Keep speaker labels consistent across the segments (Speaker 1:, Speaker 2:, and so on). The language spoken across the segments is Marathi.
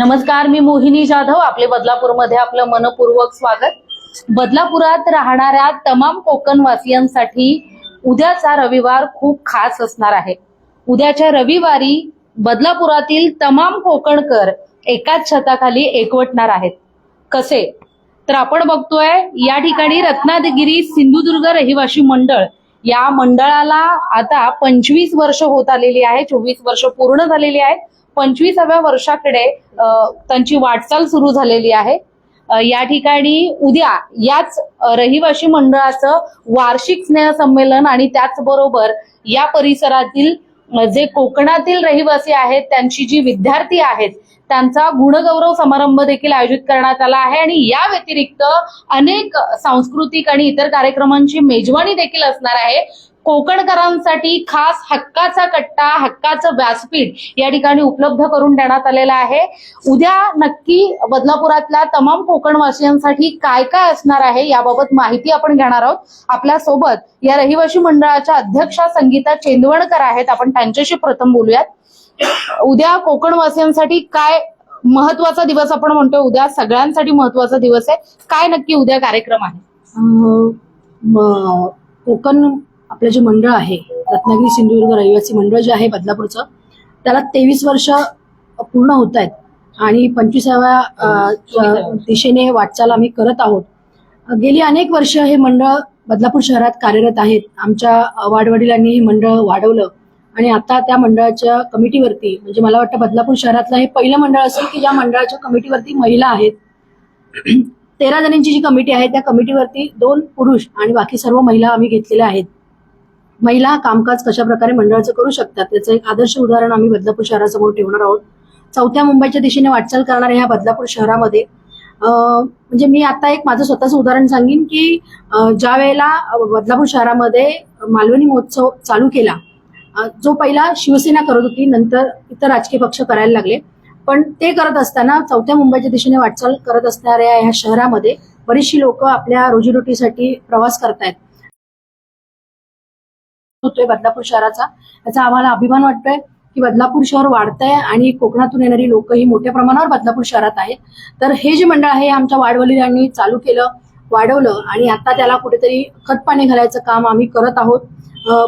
Speaker 1: नमस्कार मी मोहिनी जाधव आपले बदलापूरमध्ये आपलं मनपूर्वक स्वागत. बदलापुरात राहणाऱ्या तमाम कोकणवासियांसाठी उद्याचा रविवार खूप खास असणार आहे. उद्याच्या रविवारी बदलापुरातील तमाम कोकणकर एकाच छताखाली एकवटणार आहेत. कसे? तर आपण बघतोय या ठिकाणी रत्नागिरी सिंधुदुर्ग रहिवासी मंडळ या मंडळाला आता पंचवीस वर्ष होत आलेली आहे चोवीस वर्ष पूर्ण झालेली आहेत पंचवीसाव्या वर्षाकडे त्यांची वाटचाल सुरू झालेली आहे. या ठिकाणी उद्या याच रहिवाशी रहिवासी मंडळाचं वार्षिक स्नेहसंमेलन आणि त्याचबरोबर या परिसरातील जे कोकणातील रहिवासी आहेत त्यांची जी विद्यार्थी आहेत त्यांचा गुणगौरव समारंभ देखील आयोजित करण्यात आला आहे. आणि या व्यतिरिक्त अनेक सांस्कृतिक आणि इतर कार्यक्रमांची मेजवानी देखील असणार आहे. कोकणकरांसाठी खास हक्काचा कट्टा हक्काचं व्यासपीठ या ठिकाणी उपलब्ध करून देण्यात आलेलं आहे. उद्या नक्की बदलापुरातल्या तमाम कोकणवासियांसाठी काय काय असणार आहे याबाबत माहिती आपण घेणार आहोत. आपल्यासोबत या रहिवासी मंडळाच्या अध्यक्षा संगीता चेंदवणकर आहेत. आपण त्यांच्याशी प्रथम बोलूयात. उद्या कोकणवासियांसाठी काय महत्त्वाचा दिवस आपण म्हणतो उद्या सगळ्यांसाठी महत्त्वाचा दिवस आहे. काय नक्की उद्या कार्यक्रम आहे?
Speaker 2: कोकण आपलं जे मंडळ आहे रत्नागिरी सिंधुदुर्ग रहिवासी मंडळ जे आहे बदलापूरचं त्याला तेवीस वर्ष पूर्ण होत आहेत. आणि पंचवीसाव्या दिशेने वाटचाल आम्ही करत आहोत. गेली अनेक वर्ष हे मंडळ बदलापूर शहरात कार्यरत आहेत. आमच्या वाडवडिलांनी हे मंडळ वाढवलं. आणि आता त्या मंडळाच्या कमिटीवरती म्हणजे मला वाटतं बदलापूर शहरातलं हे पहिलं मंडळ असेल की ज्या मंडळाच्या कमिटीवरती महिला आहेत. तेरा जणांची जी कमिटी आहे त्या कमिटीवरती दोन पुरुष आणि बाकी सर्व महिला आम्ही घेतलेल्या आहेत. महिला कामकाज कशा प्रकारे मंडळाचं करू शकतात त्याचं एक आदर्श उदाहरण आम्ही बदलापूर शहरासमोर ठेवणार आहोत. चौथ्या मुंबईच्या दिशेने वाटचाल करणाऱ्या ह्या बदलापूर शहरामध्ये. म्हणजे मी आता एक माझं स्वतःचं उदाहरण सांगेन की ज्या वेळेला बदलापूर शहरामध्ये मालवणी महोत्सव चालू केला जो पहिला शिवसेना करत होती नंतर इतर राजकीय पक्ष करायला लागले. पण ते करत असताना चौथ्या मुंबईच्या दिशेने वाटचाल करत असणाऱ्या ह्या शहरामध्ये बरीचशी लोक आपल्या रोजीरोटीसाठी प्रवास करतायत. होतोय बदलापूर शहराचा. याचा आम्हाला अभिमान वाटतोय की बदलापूर शहर वाढतंय आणि कोकणातून येणारी लोक ही मोठ्या प्रमाणावर बदलापूर शहरात आहेत. तर हे जे मंडळ आहे आमच्या वाडवडिलांनी चालू केलं वाढवलं आणि आता त्याला कुठेतरी खतपाणी घालायचं काम आम्ही करत आहोत.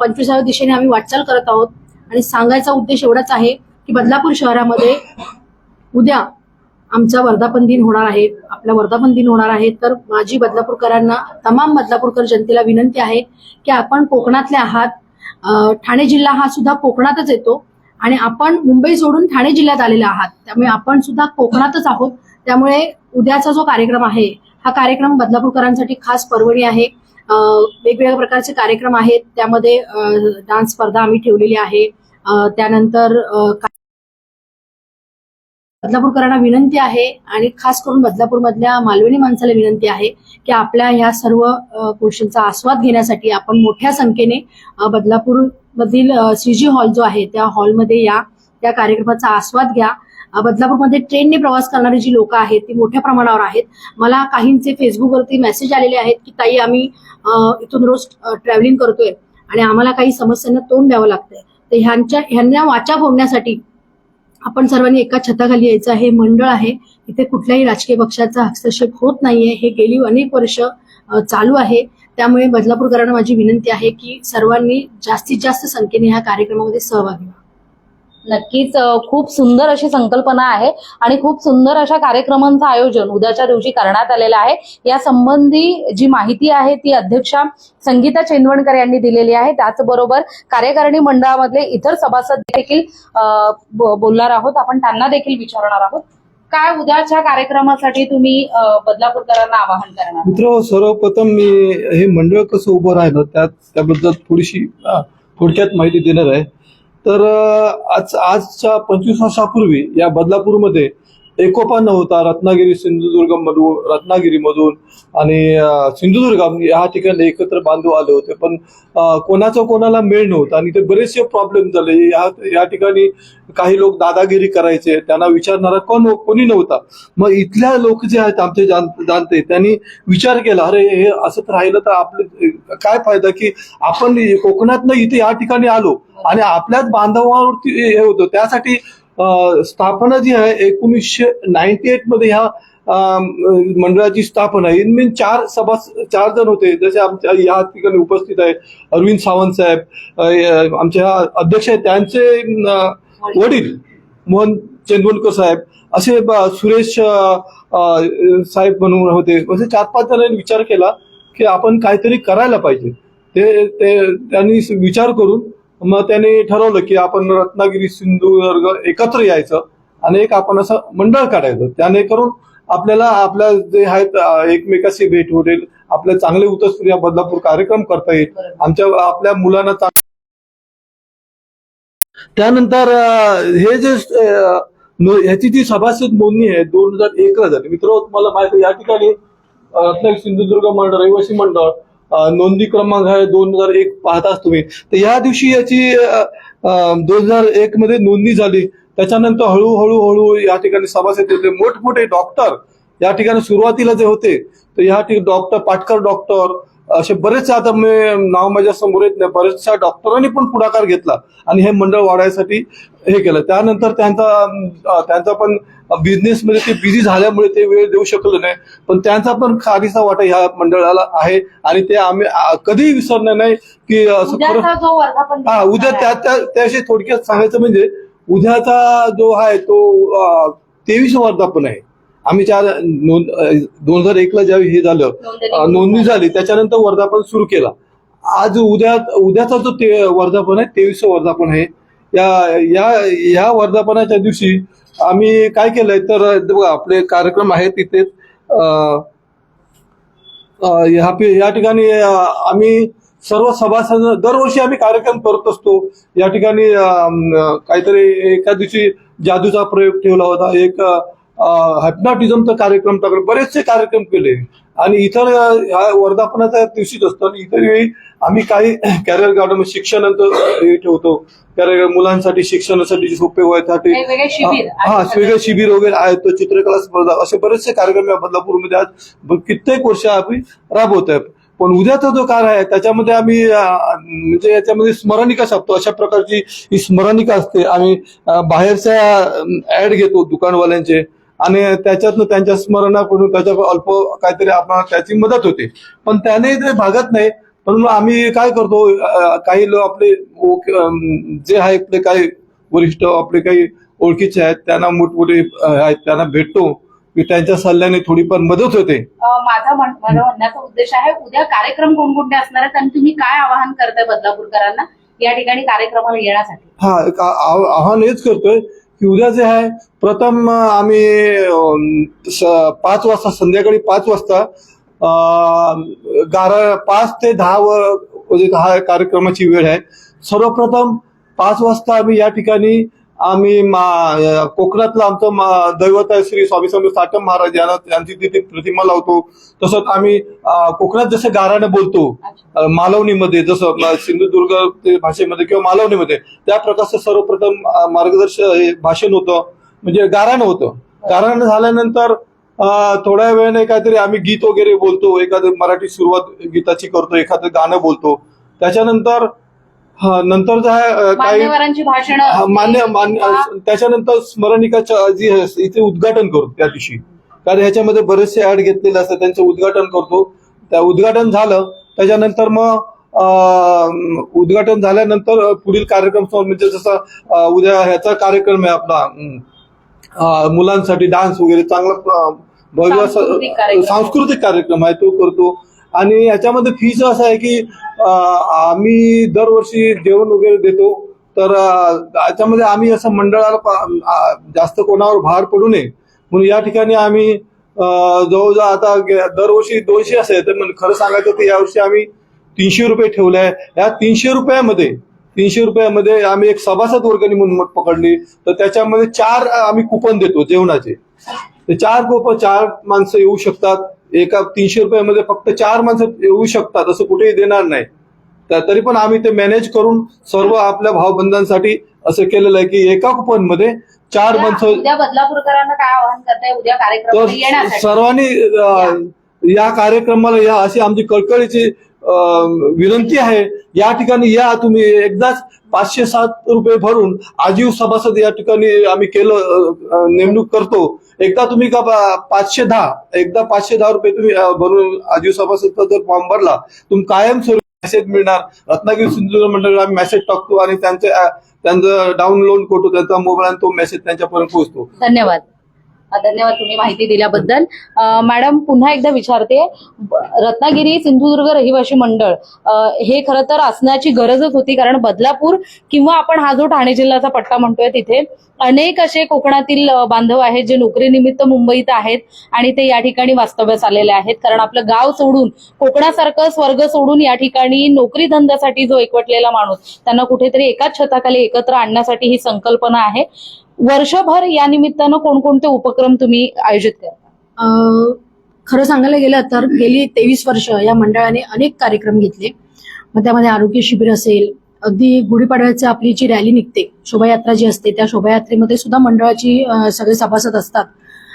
Speaker 2: पंचवीसाव्या दिशेने आम्ही वाटचाल करत आहोत. आणि सांगायचा उद्देश एवढाच आहे की बदलापूर शहरामध्ये उद्या आमचा वर्धापन दिन होणार आहे. आपला वर्धापन दिन होणार आहे. तर माझी बदलापूरकरांना तमाम बदलापूरकर जनतेला विनंती आहे की आपण कोकणातले आहात. ठाणे जिल्हा हा सुद्धा कोकणातच येतो आणि आपण मुंबई सोडून ठाणे जिल्ह्यात आलेले आहात. त्यामुळे आपण सुद्धा कोकणातच आहोत. त्यामुळे उद्याचा जो कार्यक्रम आहे हा कार्यक्रम बदलापूरकरांसाठी खास पर्वणी आहे. वेगवेगळ्या प्रकारचे कार्यक्रम आहेत. त्यामध्ये डान्स स्पर्धा आम्ही ठेवलेली आहे. त्यानंतर बदलापूरकरांना विनंती आहे आणि खास करून बदलापूर मधल्या मालवणी माणसाला विनंती आहे की आपल्या ह्या सर्व गोष्टींचा आस्वाद घेण्यासाठी आपण मोठ्या संख्येने बदलापूरमधील बदलापूर मधील सीजी हॉल जो आहे त्या हॉलमध्ये या त्या कार्यक्रमाचा आस्वाद घ्या. बदलापूरमध्ये ट्रेनने प्रवास करणारी जी लोक आहेत ती मोठ्या प्रमाणावर आहेत. मला काहींचे फेसबुकवरती मेसेज आलेले आहेत की ताई आम्ही इथून रोज ट्रॅव्हलिंग करतोय आणि आम्हाला काही समस्यांना तोंड द्यावं लागतंय. तर ह्यांच्या ह्यांना वाचा फोडण्यासाठी आपण सर्वांनी एका छताखाली यायचं हे मंडळ आहे. इथे कुठल्याही राजकीय पक्षाचा हस्तक्षेप होत नाहीये. हे गेली अनेक वर्ष चालू आहे. त्यामुळे बदलापूरकरांना माझी विनंती आहे की सर्वांनी जास्तीत जास्त संख्येने ह्या कार्यक्रमामध्ये सहभागी व्हा.
Speaker 1: नक्कीच खूप सुंदर अशी संकल्पना आहे आणि खूप सुंदर अशा कार्यक्रमांचं आयोजन उद्याच्या दिवशी करण्यात आलेलं आहे. या संबंधी जी माहिती आहे ती अध्यक्षा संगीता चेंदवणकर यांनी दिलेली आहे. त्याचबरोबर कार्यकारिणी मंडळामधले इतर सभासद देखील बोलणार आहोत. आपण त्यांना देखील विचारणार आहोत. काय उद्याच्या कार्यक्रमासाठी तुम्ही बदलापूरकरांना आवाहन करणार?
Speaker 3: मित्र सर्वप्रथम मी हे मंडळ कसं उभं राहिलं त्याबद्दल थोडीशी थोडक्यात माहिती देणार आहे. तर आज आजच्या पंचवीस वर्षापूर्वी या बदलापूरमध्ये एकोपा नव्हता रत्नागिरी सिंधुदुर्ग मधून रत्नागिरीमधून. आणि सिंधुदुर्ग या ठिकाणी एकत्र बांधव आले होते. पण कोणाचा कोणाला मेळ नव्हता आणि ते बरेचसे प्रॉब्लेम झाले. या या ठिकाणी काही लोक दादागिरी करायचे. त्यांना विचारणारा कोण हो, कोणी नव्हता. मग इथल्या लोक जे आहेत आमचे जाणते त्यांनी विचार केला अरे हे असं तर राहिलं तर आपले काय फायदा की आपण कोकणातनं इथे या ठिकाणी आलो आणि आपल्याच बांधवावरती हे होतं. त्यासाठी स्थापना जी आहे एकोणीसशे नाईन्टी एटमध्ये ह्या मंडळाची स्थापना. इन मीन चार सभा चार जण होते. जसे आमच्या या ठिकाणी उपस्थित आहे अरविंद सावंत साहेब आमच्या अध्यक्ष आहेत. त्यांचे वडील मोहन चंदवलकर साहेब असे सुरेश साहेब म्हणून होते. असे चार पाच जणांनी विचार केला की आपण काहीतरी करायला पाहिजे. ते ते त्यांनी विचार करून मग त्यांनी ठरवलं की आपण रत्नागिरी सिंधुदुर्ग एकत्र यायचं आणि एक आपण असं मंडळ काढायचं. त्याने करून आपल्याला आपल्या जे आहेत एकमेकाशी भेट होईल आपल्या चांगले उत्तर या बदलापूर कार्यक्रम करता येईल आमच्या आपल्या मुलांना त्यानंतर हे जे ह्याची जी सभासद नोंदणी आहे दोन हजार एक ला झाली. मित्र तुम्हाला माहिती या ठिकाणी रत्नागिरी सिंधुदुर्ग मंडळ रहिवासी मंडळ नोंदणी क्रमांक आहे दोन हजार एक पाहताच तुम्ही. तर या दिवशी याची दोन हजार एक मध्ये नोंदणी झाली. त्याच्यानंतर हळूहळू हळू या ठिकाणी सभासद होते. मोठमोठे डॉक्टर या ठिकाणी सुरुवातीला जे होते तर या ठिकाणी डॉक्टर पाटकर डॉक्टर असे बरेचसे आता मी नाव माझ्यासमोर येत नाही. बरेचशा डॉक्टरांनी पण पुढाकार घेतला आणि हे मंडळ वाढायसाठी हे केलं. त्यानंतर त्यांचा त्यांचा पण बिझनेस मध्ये ते बिझी झाल्यामुळे ते वेळ देऊ शकले नाही. पण त्यांचा पण खारीचा वाटा ह्या मंडळाला आहे आणि ते आम्ही कधीही विसरणार नाही की हा उद्या त्या
Speaker 1: आहे,
Speaker 3: त्या त्याविषयी थोडक्यात सांगायचं म्हणजे उद्याचा जो आहे तो तेवीस वर्धापन आहे. आम्ही चार नोंद दोन हजार एकला ज्यावेळी हे झालं
Speaker 1: नोंदणी
Speaker 3: झाली त्याच्यानंतर वर्धापन सुरू केला. आज उद्या उद्याचा जो ते वर्धापन आहे तेवीस वर्धापन आहे. या या या वर्धापनाच्या दिवशी आम्ही काय केलंय तर आपले कार्यक्रम आहेत तिथे अं, अं, ह्या पि- या ठिकाणी आम्ही सर्व सभासद दरवर्षी आम्ही कार्यक्रम करत असतो. या ठिकाणी काहीतरी एका दिवशी जादूचा प्रयोग ठेवला होता. एक हायप्नॉटिझमचा कार्यक्रम टाकला. बरेचसे कार्यक्रम केले. आणि इतर वर्धापनाच्या दिवशीच असतो. आणि इतर वेळी आम्ही काही कॅरियर गार्डन शिक्षणाचं हे ठेवतो. कॅरियर मुलांसाठी शिक्षणासाठी सोपे व्हायसाठी हा वेगळे शिबिर वगैरे आहेत. तो चित्रकला स्पर्धा. असे बरेचसे कार्यक्रम या बदलापूरमध्ये आज कित्येक वर्ष आम्ही राबवत आहेत. पण उद्याचा जो काळ आहे त्याच्यामध्ये आम्ही म्हणजे याच्यामध्ये स्मरणिका छापतो. अशा प्रकारची ही स्मरणिका असते. आम्ही बाहेरच्या ऍड घेतो दुकानवाल्यांचे. आणि त्याच्यातनं त्यांच्या स्मरणाकडून त्याच्या अल्प काहीतरी आपल्याला त्याची मदत होते. पण त्याने ते भागत नाही. म्हणून आम्ही काय करतो काही लोक आपले जे आहे आपले काही वरिष्ठ आपले काही ओळखीचे आहेत त्यांना मोठमोठे आहेत त्यांना भेटतो. की त्यांच्या सल्ल्याने थोडीफार मदत होते.
Speaker 1: माझा म्हण- माझा म्हणण्याचा उद्देश आहे उद्या कार्यक्रम कोणकोणते असणार आहेत आणि तुम्ही काय आवाहन करताय बदलापूरकरांना या ठिकाणी कार्यक्रमाला येण्यासाठी?
Speaker 3: हा आव्हान हेच करतोय की उद्या जे आहे प्रथम आम्ही स- पाच वाजता संध्याकाळी पाच वाजता गारा पाच ते दहा व म्हणजे दहा कार्यक्रमाची वेळ आहे. सर्वप्रथम पाच वाजता आम्ही या ठिकाणी आम्ही मा- कोकणातलं आमचं दैवत आहे श्री स्वामी स्वामी साटम महाराज यांना त्यांची तिथे प्रतिमा लावतो. तसंच आम्ही कोकणात जसं गाराने बोलतो मालवणीमध्ये जसं सिंधुदुर्ग ते भाषेमध्ये किंवा मालवणीमध्ये त्या प्रकारचं सर्वप्रथम मार्गदर्शन हे भाषण होतं. म्हणजे गाराणं होतं. गाराणं झाल्यानंतर थोड्या वेळाने काहीतरी आम्ही गीत वगैरे बोलतो. एखादं मराठी सुरुवात गीताची करतो एखादं गाणं बोलतो. त्याच्यानंतर हा, नंतर जे आहे अं, काही
Speaker 1: मान्यवरांची भाषणं
Speaker 3: हा, मान्य मान्य त्याच्यानंतर स्मरणिकाच्या जी आहे, इथे उद्घाटन करतो त्या दिवशी. कारण ह्याच्यामध्ये बरेचसे ऍड घेतलेले असतात त्यांचं उद्घाटन करतो. त्या उद्घाटन झालं त्याच्यानंतर मग अं, उद्घाटन झाल्यानंतर पुढील कार्यक्रम म्हणजे जसं अं, उद्या ह्याचा कार्यक्रम आहे आपला अं, अं, मुलांसाठी डान्स वगैरे चांगला अं, भव्य असं-
Speaker 1: सांस्कृतिक कार्यक्रम.
Speaker 3: सांस्कृतिक कार्यक्रम आहे तो करतो. आणि याच्यामध्ये फीच असं आहे की आम्ही दरवर्षी जेवण वगैरे देतो. तर याच्यामध्ये आम्ही असं मंडळाला जास्त कोणावर भार पडू नये. म्हणून या ठिकाणी आम्ही जवळजवळ आता दरवर्षी दोनशे असे म्हणजे तर खरं सांगायचं तर यावर्षी आम्ही तीनशे रुपये ठेवले आहे. या तीनशे रुपयामध्ये तीनशे रुपयामध्ये आम्ही एक सभासद वर्गणी म्हणून पकडली. तर त्याच्यामध्ये चार आम्ही कुपन देतो जेवणाचे. ते चार कुपन चार माणसं येऊ शकतात. एका तीनशे रुपयामध्ये फक्त चार माणसं येऊ शकतात असं कुठेही देणार नाही. तर पण आम्ही ते मॅनेज करून सर्व आपल्या भावबंधांसाठी असं केलेलं आहे की एका कुपनमध्ये चार माणसं
Speaker 1: बदलापूरकरांना काय आवाहन करताय उद्या येण्यासाठी?
Speaker 3: सर्वांनी या. कार्यक्रमाला या अशी आमची कळकळीची विनंती आहे. या ठिकाणी या तुम्ही एकदाच पाचशे सात रुपये भरून आजीव सभासद या ठिकाणी आम्ही केलं नेमणूक करतो. एकदा तुम्ही का पाचशे दहा एकदा पाचशे दहा रुपये तुम्ही भरून आजीव सभासदचा जर फॉर्म भरला तुम्ही कायमस्वरूपी मेसेज मिळणार. रत्नागिरी सिंधुदुर्ग मंडळ आम्ही मेसेज टाकतो आणि त्यांचे त्यांचं डाउनलोड करतो त्यांचा मोबाईल आणि तो मेसेज त्यांच्यापर्यंत पोहोचतो.
Speaker 1: धन्यवाद. धन्यवाद तुम्ही माहिती दिल्याबद्दल. मॅडम पुन्हा एकदा विचारते रत्नागिरी सिंधुदुर्ग रहिवासी मंडळ हे खरं तर असण्याची गरजच होती कारण बदलापूर किंवा आपण हा जो ठाणे जिल्ह्याचा पट्टा म्हणतोय तिथे अनेक असे कोकणातील बांधव आहेत जे नोकरीनिमित्त मुंबईत आहेत आणि ते या ठिकाणी वास्तव्यास आलेले आहेत. कारण आपलं गाव सोडून कोकणासारखं स्वर्ग सोडून या ठिकाणी नोकरी धंद्यासाठी जो एकवटलेला माणूस त्यांना कुठेतरी एकाच छताखाली एकत्र आणण्यासाठी ही संकल्पना आहे. वर्षभर या निमित्तानं कोणकोणते उपक्रम तुम्ही आयोजित करता?
Speaker 2: खरं सांगायला गेलं तर गेली तेवीस वर्ष या मंडळाने अनेक कार्यक्रम घेतले. मग त्यामध्ये आरोग्य शिबिर असेल अगदी गुढीपाडव्याची आपली जी रॅली निघते शोभायात्रा जी असते त्या शोभायात्रेमध्ये सुद्धा मंडळाची सगळे सभासद असतात.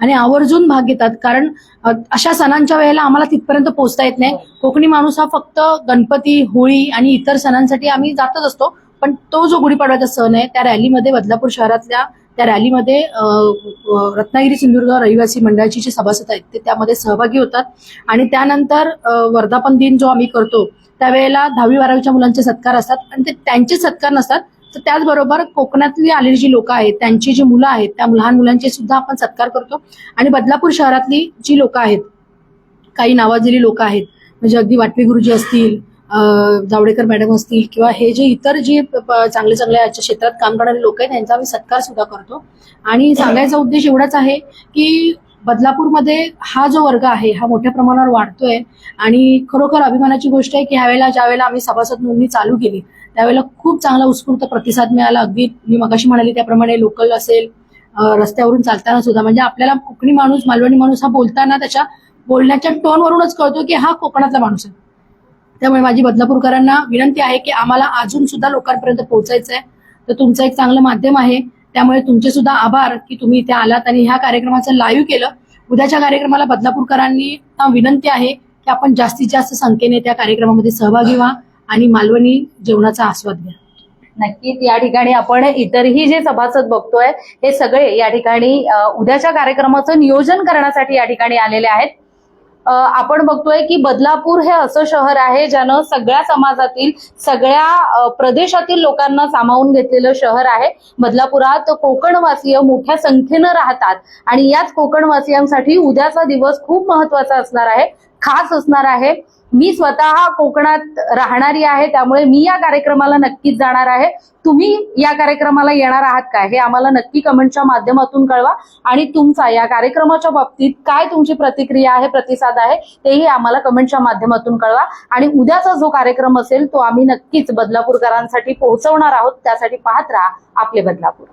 Speaker 2: आणि आवर्जून भाग घेतात कारण अशा सणांच्या वेळेला आम्हाला तिथपर्यंत पोहोचता येत नाही. कोकणी माणूस हा फक्त गणपती होळी आणि इतर सणांसाठी आम्ही जातच असतो. पण तो जो गुढीपाडव्याचा सण आहे त्या रॅलीमध्ये बदलापूर शहरातल्या त्या रॅलीमध्ये रत्नागिरी सिंधुदुर्ग रहिवासी मंडळाची जी सभासद आहेत ते त्यामध्ये सहभागी होतात. आणि त्यानंतर वर्धापन दिन जो आम्ही करतो त्यावेळेला दहावी बारावीच्या मुलांचे सत्कार असतात. आणि ते त्यांचे सत्कार नसतात तर त्याचबरोबर कोकणातली आलेली जी लोक आहेत त्यांची जी मुलं आहेत त्या लहान मुलांचे सुद्धा आपण सत्कार करतो. आणि बदलापूर शहरातली जी लोक आहेत काही नावाजलेली लोक आहेत म्हणजे अगदी वाटवी गुरुजी असतील जावडेकर मॅडम असतील किंवा हे जे इतर जे चांगले चांगले याच्या क्षेत्रात काम करणारे लोक आहेत त्यांचा आम्ही सत्कार सुद्धा करतो. आणि सांगायचा उद्देश एवढाच आहे की बदलापूरमध्ये हा जो वर्ग आहे हा मोठ्या प्रमाणावर वाढतोय आणि खरोखर अभिमानाची गोष्ट आहे की ह्यावेळेला ज्यावेळेला आम्ही सभासद नोंदणी चालू केली त्यावेळेला खूप चांगला उत्स्फूर्त प्रतिसाद मिळाला. अगदी मी मगाशी म्हणाली त्याप्रमाणे लोकल असेल रस्त्यावरून चालताना सुद्धा. म्हणजे आपल्याला कोकणी माणूस मालवणी माणूस हा बोलताना त्याच्या बोलण्याच्या टोनवरूनच कळतो की हा कोकणातला माणूस आहे. त्यामुळे माझी बदलापूरकरांना विनंती आहे की आम्हाला अजून सुद्धा लोकांपर्यंत पोहोचायचं आहे तर तुमचं एक चांगलं माध्यम आहे. त्यामुळे तुमचे सुद्धा आभार की तुम्ही इथे आलात आणि ह्या कार्यक्रमाचं लाईव्ह केलं. उद्याच्या कार्यक्रमाला बदलापूरकरांनी विनंती आहे की आपण जास्तीत जास्त संख्येने त्या कार्यक्रमामध्ये सहभागी व्हा आणि मालवणी जेवणाचा आस्वाद घ्या.
Speaker 1: नक्कीच या ठिकाणी आपण इतरही जे सभासद बघतोय हे सगळे या ठिकाणी उद्याच्या कार्यक्रमाचं नियोजन करण्यासाठी या ठिकाणी आलेले आहेत. आपण बघतोय की बदलापूर हे असं शहर आहे ज्यानं सगळ्या समाजातील सगळ्या प्रदेशातील लोकांना सामावून घेतलेलं शहर आहे. बदलापुरात कोकणवासीय मोठ्या संख्येनं राहतात आणि याच कोकणवासियांसाठी उद्याचा दिवस खूप महत्त्वाचा असणार आहे. खास असणार आहे. मी स्वतः कोकणात राहणारी आहे त्यामुळे मी या कार्यक्रमाला नक्कीच जाणार आहे. तुम्ही या कार्यक्रमाला येणार आहात का हे आम्हाला नक्की कमेंटच्या माध्यमातून कळवा. आणि तुमचा या कार्यक्रमाच्या बाबतीत काय तुमची प्रतिक्रिया आहे प्रतिसाद आहे तेही आम्हाला कमेंटच्या माध्यमातून कळवा. आणि उद्याचा जो कार्यक्रम असेल तो आम्ही नक्कीच बदलापूरकरांसाठी पोहोचवणार आहोत. त्यासाठी पाहत राहा आपले बदलापूर.